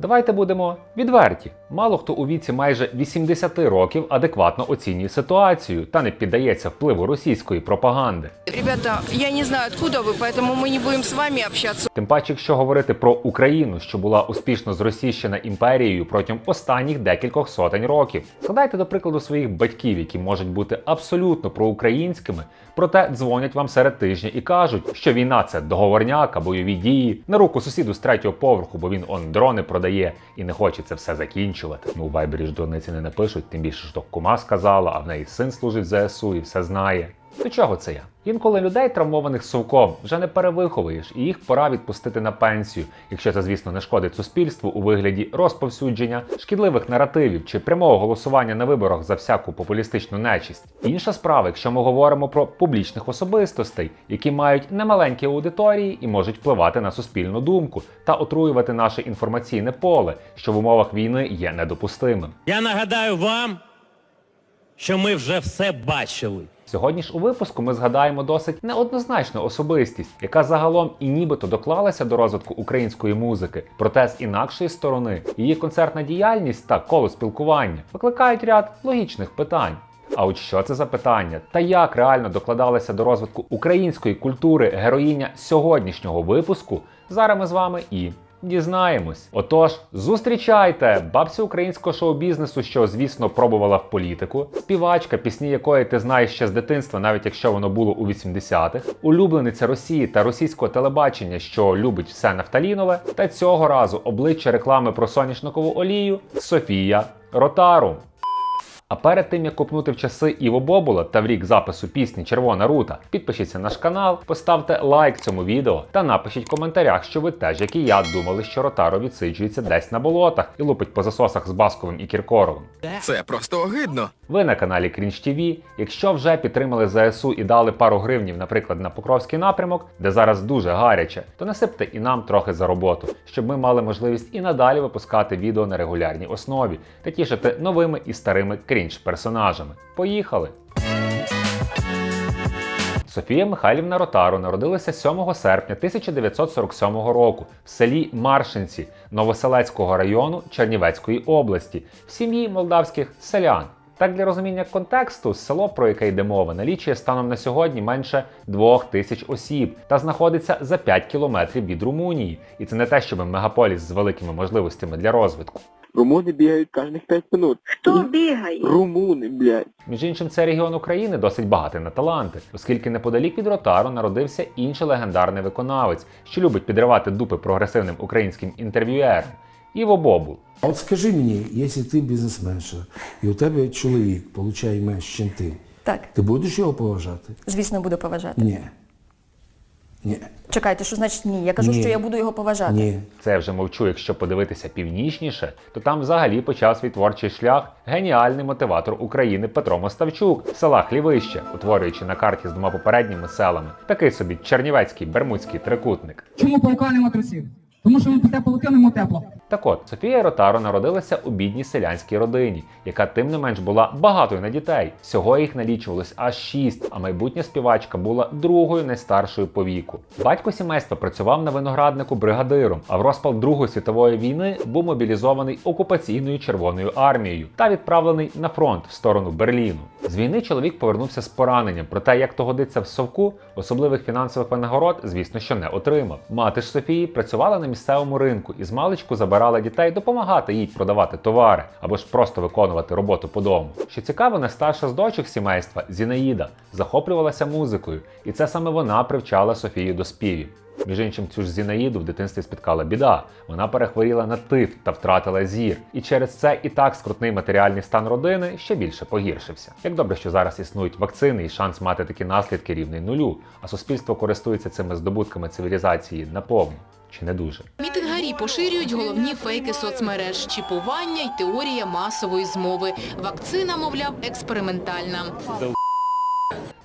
Давайте будемо відверті. Мало хто у віці майже 80 років адекватно оцінює ситуацію та не піддається впливу російської пропаганди. Ребята, я не знаю, откуда вы, поэтому мы не будем с вами общаться. Тим паче, якщо говорити про Україну, що була успішно зросійщена імперією протягом останніх декількох сотень років. Згадайте, до прикладу, своїх батьків, які можуть бути абсолютно проукраїнськими, проте дзвонять вам серед тижня і кажуть, що війна це договорняк, а бойові дії на руку сусіду з третього поверху, бо він он дрони продає і не хоче це все закінчувати. Ну, Вайбері ж дурниці не напишуть, тим більше що кума сказала, а в неї син служить в ЗСУ і все знає. До чого це я? Інколи людей, травмованих совком, вже не перевиховуєш, і їх пора відпустити на пенсію, якщо це, звісно, не шкодить суспільству у вигляді розповсюдження, шкідливих наративів чи прямого голосування на виборах за всяку популістичну нечість. Інша справа, якщо ми говоримо про публічних особистостей, які мають немаленькі аудиторії і можуть впливати на суспільну думку та отруювати наше інформаційне поле, що в умовах війни є недопустимим. Я нагадаю вам, що ми вже все бачили. Сьогодні ж у випуску ми згадаємо досить неоднозначну особистість, яка загалом і нібито доклалася до розвитку української музики, проте з інакшої сторони її концертна діяльність та коло спілкування викликають ряд логічних питань. А от що це за питання? Та як реально докладалася до розвитку української культури героїня сьогоднішнього випуску? Зараз ми з вами і дізнаємось. Отож, зустрічайте бабцю українського шоу-бізнесу, що, звісно, пробувала в політику, співачка, пісні якої ти знаєш ще з дитинства, навіть якщо воно було у 80-х, улюблениця Росії та російського телебачення, що любить все нафталінове, та цього разу обличчя реклами про соняшникову олію Софія Ротару. А перед тим як купнути в часи Іво Бобула та в рік запису пісні Червона рута, підпишіться на наш канал, поставте лайк цьому відео та напишіть в коментарях, що ви теж, як і я, думали, що Ротаро відсиджується десь на болотах і лупить по засосах з Басковим і Кіркоровим. Це просто огидно. Ви на каналі Крінж ТВ. Якщо вже підтримали ЗСУ і дали пару гривнів, наприклад, на Покровський напрямок, де зараз дуже гаряче, то насипте і нам трохи за роботу, щоб ми мали можливість і надалі випускати відео на регулярній основі та тішити новими і старими крінж персонажами. Поїхали! Софія Михайлівна Ротару народилася 7 серпня 1947 року в селі Маршинці Новоселецького району Чернівецької області в сім'ї молдавських селян. Так для розуміння контексту, село, про яке йде мова, налічує станом на сьогодні менше двох тисяч осіб та знаходиться за 5 кілометрів від Румунії. І це не те, щоб мегаполіс з великими можливостями для розвитку. Румуни бігають кожних 5 минут. Хто бігає? Румуни, блядь. Між іншим, це регіон України досить багатий на таланти, оскільки неподалік від Ротару народився інший легендарний виконавець, що любить підривати дупи прогресивним українським інтерв'юерам Іво Бобул. А от скажи мені, якщо ти бізнесменша, і у тебе чоловік получає менше, ніж ти, Так, ти будеш його поважати? звісно, буду поважати. Ні. Ні. Чекайте, що значить ні? Я кажу, Ні. що я буду його поважати. Ні. Це вже мовчу, якщо подивитися північніше, то там взагалі почав свій творчий шлях геніальний мотиватор України Петро Моставчук села Хлівище, утворюючи на карті з двома попередніми селами такий собі чернівецький бермудський трикутник. Чому паука нема трусів? Тому що пите павутину, йому тепло. Так от, Софія Ротаро народилася у бідній селянській родині, яка тим не менш була багатою на дітей. Всього їх налічувалось аж шість, а майбутня співачка була другою найстаршою по віку. Батько сімейства працював на винограднику бригадиром, а в розпал Другої світової війни був мобілізований окупаційною Червоною армією та відправлений на фронт в сторону Берліну. З війни чоловік повернувся з пораненням, проте як то годиться в совку, особливих фінансових винагород, звісно, що не отримав. Мати ж Софії працювала на місцевому ринку і з маличку забирала дітей допомагати їй продавати товари або ж просто виконувати роботу по дому. Що цікаво, найстарша з дочок сімейства Зінаїда захоплювалася музикою, і це саме вона привчала Софію до співів. Між іншим, цю ж Зінаїду в дитинстві спіткала біда. Вона перехворіла на тиф та втратила зір. І через це і так скрутний матеріальний стан родини ще більше погіршився. Як добре, що зараз існують вакцини і шанс мати такі наслідки рівний нулю, а суспільство користується цими здобутками цивілізації наповну. Чи не дуже? Мітингарі поширюють головні фейки соцмереж, чіпування й теорія масової змови. Вакцина, мовляв, експериментальна.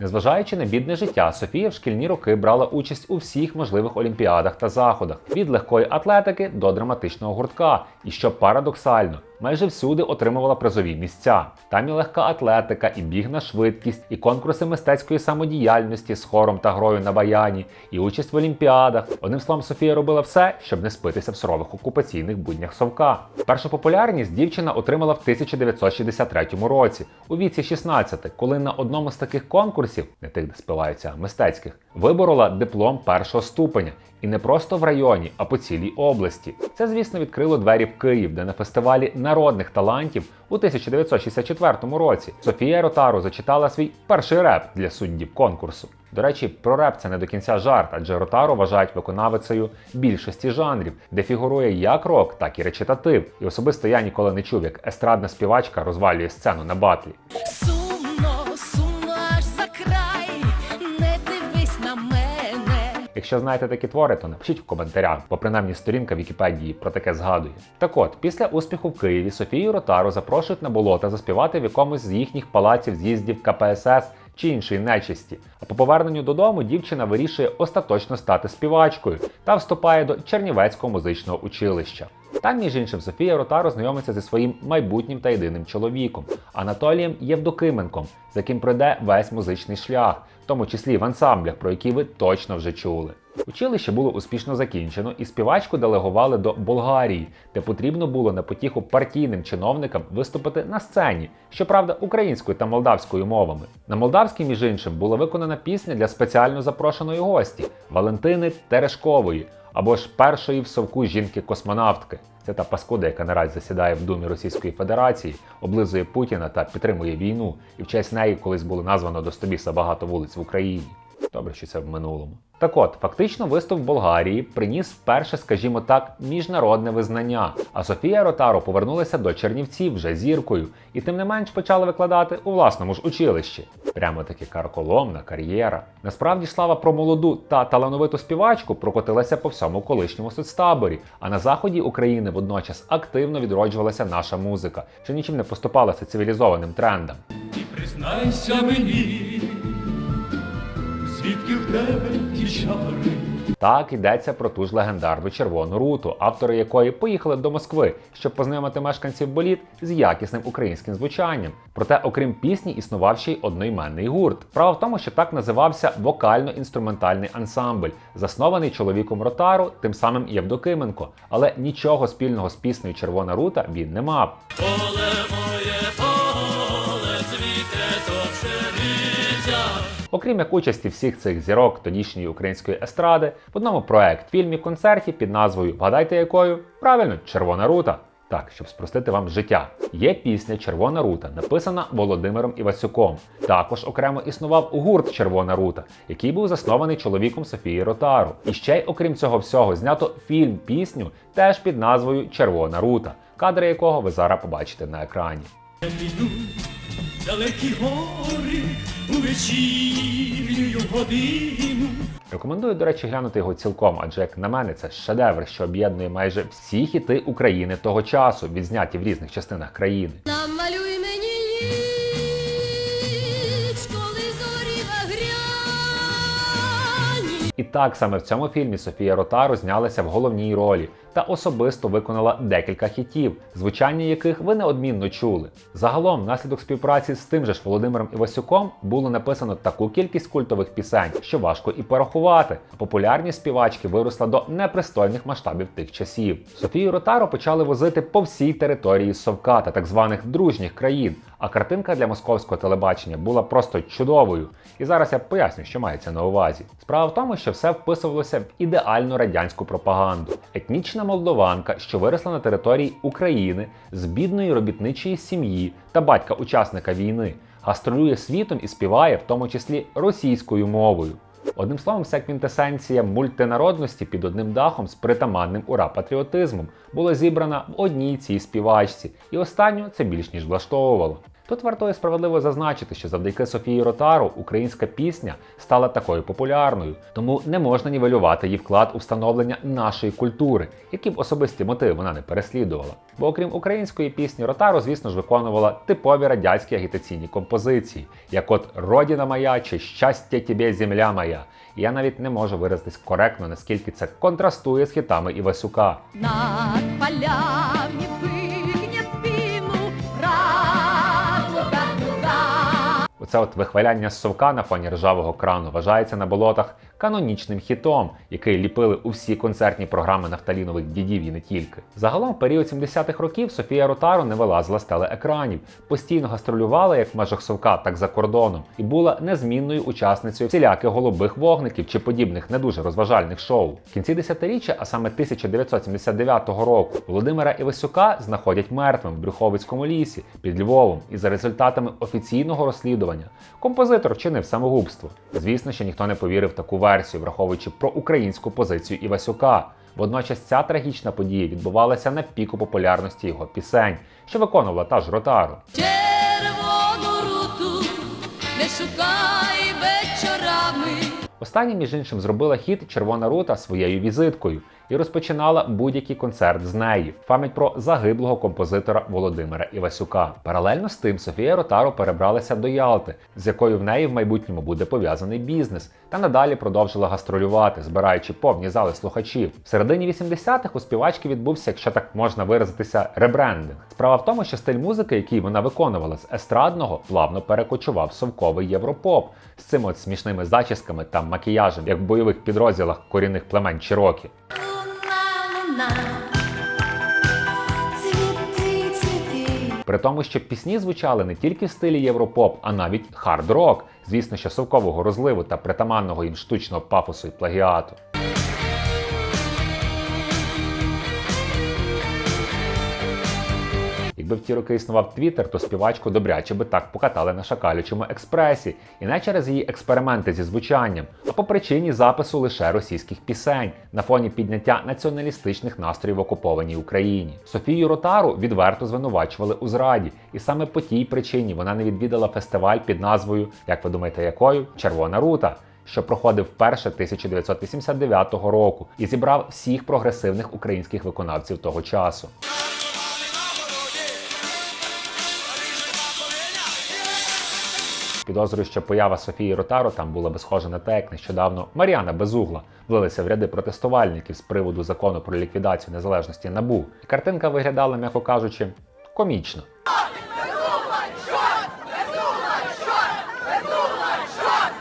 Незважаючи на бідне життя, Софія в шкільні роки брала участь у всіх можливих олімпіадах та заходах від легкої атлетики до драматичного гуртка. І що парадоксально, майже всюди отримувала призові місця. Там і легка атлетика, і біг на швидкість, і конкурси мистецької самодіяльності з хором та грою на баяні, і участь в олімпіадах. Одним словом, Софія робила все, щоб не спитися в сурових окупаційних буднях совка. Першу популярність дівчина отримала в 1963 році, у віці 16, коли на одному з таких конкурсів, не тих, де співаються, а мистецьких, виборола диплом першого ступеня. І не просто в районі, а по цілій області. Це, звісно, відкрило двері в Київ, де на фестивалі народних талантів у 1964 році Софія Ротару зачитала свій перший реп для суддів конкурсу. До речі, про реп це не до кінця жарт, адже Ротару вважають виконавицею більшості жанрів, де фігурує як рок, так і речитатив. І особисто я ніколи не чув, як естрадна співачка розвалює сцену на батлі. Якщо знаєте такі твори, то напишіть в коментарях, бо принаймні сторінка Вікіпедії про таке згадує. Так от, після успіху в Києві Софію Ротару запрошують на болота заспівати в якомусь з їхніх палаців з'їздів КПСС чи іншої нечисті. А по поверненню додому дівчина вирішує остаточно стати співачкою та вступає до Чернівецького музичного училища. Там, між іншим, Софія Ротару знайомиться зі своїм майбутнім та єдиним чоловіком Анатолієм Євдокименком, з яким пройде весь музичний шлях, тому числі в ансамблях, про які ви точно вже чули. Училище було успішно закінчено, і співачку делегували до Болгарії, де потрібно було на потіху партійним чиновникам виступити на сцені, щоправда, українською та молдавською мовами. На молдавській, між іншим, була виконана пісня для спеціально запрошеної гості Валентини Терешкової або ж першої в совку жінки-космонавтки. Це та паскода, яка наразі засідає в Думі Російської Федерації, облизує Путіна та підтримує війну, і в честь неї колись було названо до Стобіса багато вулиць в Україні. Добре, що це в минулому. Так от, фактично, виступ в Болгарії приніс вперше, скажімо так, міжнародне визнання. А Софія Ротаро повернулася до Чернівців вже зіркою, і тим не менш почала викладати у власному ж училищі. Прямо таки карколомна кар'єра. Насправді слава про молоду та талановиту співачку прокотилася по всьому колишньому соцтаборі. А на заході України водночас активно відроджувалася наша музика, що нічим не поступалася цивілізованим трендам. Признайся мені, звідки в тебе ті чари? Так йдеться про ту ж легендарну червону руту, автори якої поїхали до Москви, щоб познайомити мешканців боліт з якісним українським звучанням. Проте, окрім пісні, існував ще й одноіменний гурт. Справа в тому, що так називався вокально-інструментальний ансамбль, заснований чоловіком Ротару, тим самим Євдокименко. Але нічого спільного з піснею Червона рута він не мав. Поле моє Окрім як участі всіх цих зірок тодішньої української естради в одному проект фільмі концерті під назвою Вгадайте якою? Правильно, Червона рута. Так, щоб спростити вам життя. Є пісня Червона рута, написана Володимиром Івасюком. Також окремо існував гурт Червона рута, який був заснований чоловіком Софії Ротару. І ще й окрім цього всього знято фільм пісню теж під назвою Червона рута, кадри якого ви зараз побачите на екрані. Мінуть далекі гори у вечірню годину. Рекомендую, до речі, глянути його цілком, адже як на мене, це шедевр, що об'єднує майже всі хіти України того часу, відзняті в різних частинах країни. Намалюй мені ніч, коли зорі багряні. І так саме в цьому фільмі Софія Ротару знялася в головній ролі та особисто виконала декілька хітів, звучання яких ви неодмінно чули. Загалом, внаслідок співпраці з тим же ж Володимиром Івасюком було написано таку кількість культових пісень, що важко і порахувати. Популярність співачки виросла до непристойних масштабів тих часів. Софію Ротару почали возити по всій території Совка та так званих дружніх країн. А картинка для московського телебачення була просто чудовою. І зараз я поясню, що мається на увазі. Справа в тому, що все вписувалося в ідеальну радянську пропаганду. Етнічна молдованка, що виросла на території України з бідної робітничої сім'ї та батька учасника війни, гастролює світом і співає, в тому числі російською мовою. Одним словом, вся квінтесенція мультинародності під одним дахом з притаманним ура патріотизмом була зібрана в одній цій співачці, і останню це більш ніж влаштовувало. Тут вартує справедливо зазначити, що завдяки Софії Ротару українська пісня стала такою популярною, тому не можна нівелювати її вклад у встановлення нашої культури, які б особисті мотиви вона не переслідувала. Бо окрім української пісні, Ротару, звісно ж, виконувала типові радянські агітаційні композиції, як от Родіна моя чи Щастя тебе, земля моя. І я навіть не можу виразитись коректно, наскільки це контрастує з хітами Івасюка. Над полями Оце от вихваляння совка на фоні ржавого крану вважається на болотах канонічним хітом, який ліпили у всі концертні програми нафталінових дідів і не тільки. Загалом, в період 70-х років Софія Ротару не вилазила з телеекранів, постійно гастролювала як в межах совка, так за кордоном, і була незмінною учасницею всіляких голубих вогників чи подібних не дуже розважальних шоу. В кінці десятиріччя, а саме 1979 року, Володимира Івасюка знаходять мертвим в Брюховицькому лісі під Львовом, і за результатами офіційного розслідування композитор вчинив самогубство. Звісно, що ніхто не повірив таку версію, враховуючи про українську позицію Івасюка. Водночас ця трагічна подія відбувалася на піку популярності його пісень, що виконувала та ж Ротару. Червону руту не шукай. Останнє, між іншим, зробила хіт Червона рута своєю візиткою і розпочинала будь-який концерт з неї в пам'ять про загиблого композитора Володимира Івасюка. Паралельно з тим Софія Ротаро перебралася до Ялти, з якою в неї в майбутньому буде пов'язаний бізнес, та надалі продовжила гастролювати, збираючи повні зали слухачів. В середині 80-х у співачки відбувся, якщо так можна виразитися, ребрендинг. Справа в тому, що стиль музики, який вона виконувала з естрадного, плавно перекочував совковий європоп з цими от смішними зачісками та макіяжем, як в бойових підрозділах корінних племен Чирокі. При тому, що пісні звучали не тільки в стилі європоп, а навіть хард-рок, звісно, що совкового розливу та притаманного їм штучного пафосу і плагіату. Якби в ті роки існував Твіттер, то співачку добряче би так покатали на шакалючому експресі, і не через її експерименти зі звучанням, а по причині запису лише російських пісень на фоні підняття націоналістичних настроїв в окупованій Україні. Софію Ротару відверто звинувачували у зраді, і саме по тій причині вона не відвідала фестиваль під назвою, як ви думаєте, якою Червона рута. Що проходив вперше 1989 року і зібрав всіх прогресивних українських виконавців того часу. Підозрюю, що поява Софії Ротаро там була би схожа на те, як нещодавно Мар'яна Безугла влилися в ряди протестувальників з приводу закону про ліквідацію незалежності НАБУ. І картинка виглядала, м'яко кажучи, комічно.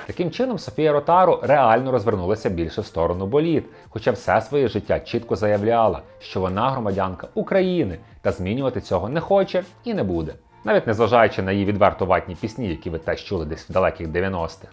Таким чином, Софія Ротару реально розвернулася більше в сторону боліт, хоча все своє життя чітко заявляла, що вона громадянка України та змінювати цього не хоче і не буде. Навіть незважаючи на її відверто ватні пісні, які ви теж чули десь в далеких 90-х.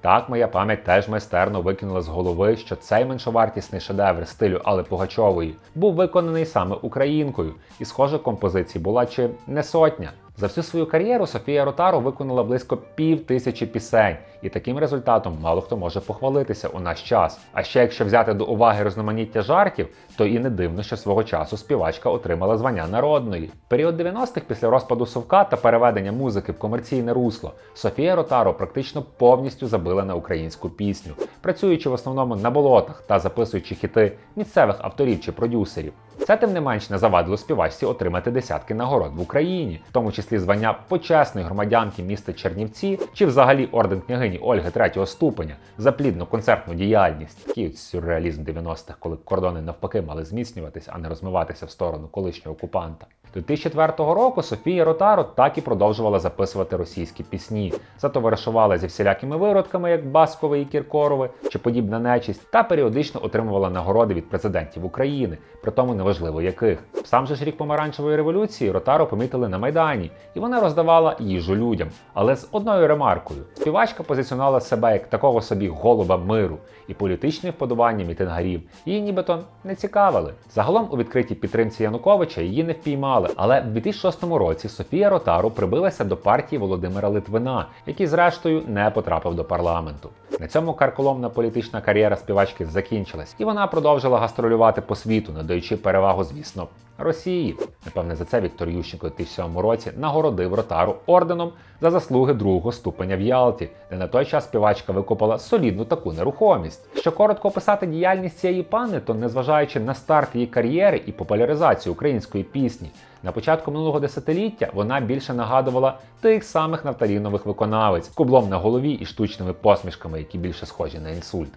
Так, моя пам'ять теж майстерно викинула з голови, що цей меншовартісний шедевр стилю Але Пугачової був виконаний саме українкою, і схоже композицій була чи не сотня. За всю свою кар'єру Софія Ротару виконала близько пів тисячі пісень, і таким результатом мало хто може похвалитися у наш час. А ще якщо взяти до уваги різноманіття жартів, то і не дивно, що свого часу співачка отримала звання народної. В період 90-х після розпаду совка та переведення музики в комерційне русло Софія Ротаро практично повністю забила на українську пісню, працюючи в основному на болотах та записуючи хіти місцевих авторів чи продюсерів. Це тим не менш не завадило співачці отримати десятки нагород в Україні, в тому числі звання почесної громадянки міста Чернівці чи взагалі орден княгині Ольги третього ступеня за плідну концертну діяльність. Такий сюрреалізм 90-х, коли кордони навпаки мали зміцнюватись, а не розмиватися в сторону колишнього окупанта. До 2004 року Софія Ротаро так і продовжувала записувати російські пісні, затоваришувала зі всілякими виродками, як Баскове і Кіркорове чи подібна нечисть, та періодично отримувала нагороди від президентів України, при тому неважливо яких. Сам же ж рік помаранчевої революції Ротаро помітили на майдані, і вона роздавала їжу людям, але з одною ремаркою: співачка позиціонувала себе як такого собі голуба миру, і політичні вподобання мітингарів її нібито не цікавили. Загалом у відкритій підтримці Януковича її не впіймали, але в 2006 році Софія Ротару прибилася до партії Володимира Литвина, який зрештою не потрапив до парламенту. На цьому карколомна політична кар'єра співачки закінчилась, і вона продовжила гастролювати по світу, надаючи перевагу, звісно, Росії. Напевне, за це Віктор Ющенко у 2007 році нагородив Ротару орденом за заслуги другого ступеня в Ялті, де на той час співачка викопала солідну таку нерухомість. Що коротко описати діяльність цієї пани, то незважаючи на старт її кар'єри і популяризацію української пісні, на початку минулого десятиліття вона більше нагадувала тих самих нафталінових виконавець з кублом на голові і штучними посмішками, які більше схожі на інсульт.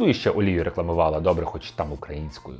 Ну і ще олію рекламувала добре, хоч там українською.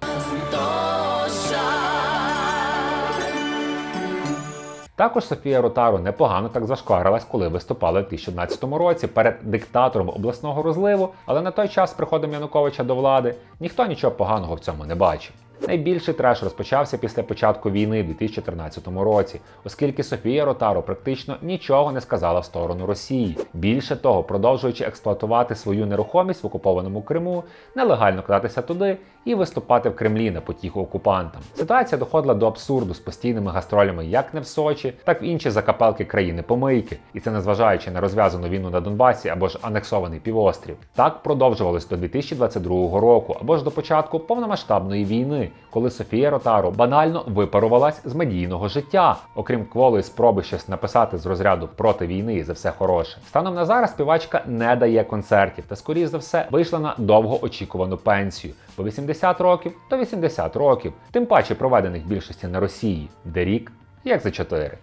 Також Софія Ротару непогано так зашкварилась, коли виступала у 2011 році перед диктатором обласного розливу, але на той час з приходом Януковича до влади ніхто нічого поганого в цьому не бачив. Найбільший треш розпочався після початку війни в 2014 році, оскільки Софія Ротару практично нічого не сказала в сторону Росії. Більше того, продовжуючи експлуатувати свою нерухомість в окупованому Криму, нелегально кататися туди і виступати в Кремлі на потіху окупантам. Ситуація доходила до абсурду з постійними гастролями як не в Сочі, так в інші закапелки країни помийки, і це незважаючи на розв'язану війну на Донбасі або ж анексований півострів. Так продовжувалось до 2022 року, або ж до початку повномасштабної війни, коли Софія Ротару банально випарувалась з медійного життя, окрім кволої спроби щось написати з розряду проти війни за все хороше. Станом на зараз співачка не дає концертів та, скоріш за все, вийшла на довгоочікувану пенсію. Бо 80 років то 80 років, тим паче проведених більшості на Росії, де рік як за 4.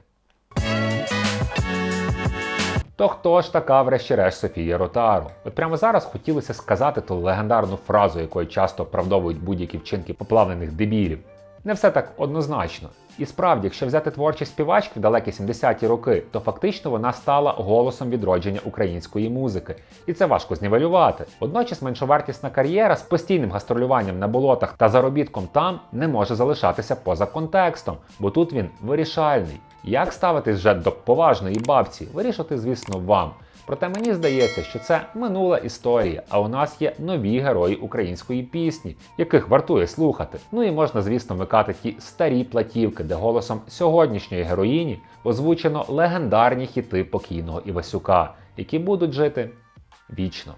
То хто ж така, врешті-решт, Софія Ротару? От прямо зараз хотілося сказати ту легендарну фразу, якою часто оправдовують будь-які вчинки поплавлених дебілів. Не все так однозначно. І справді, якщо взяти творчість співачки в далекі 70-ті роки, то фактично вона стала голосом відродження української музики. І це важко знівелювати. Водночас меншовартісна кар'єра з постійним гастролюванням на болотах та заробітком там не може залишатися поза контекстом, бо тут він вирішальний. Як ставитись вже до поважної бабці, вирішувати, звісно, вам. Проте мені здається, що це минула історія, а у нас є нові герої української пісні, яких вартує слухати. Ну і можна, звісно, вмикати ті старі платівки, де голосом сьогоднішньої героїні озвучено легендарні хіти покійного Івасюка, які будуть жити вічно.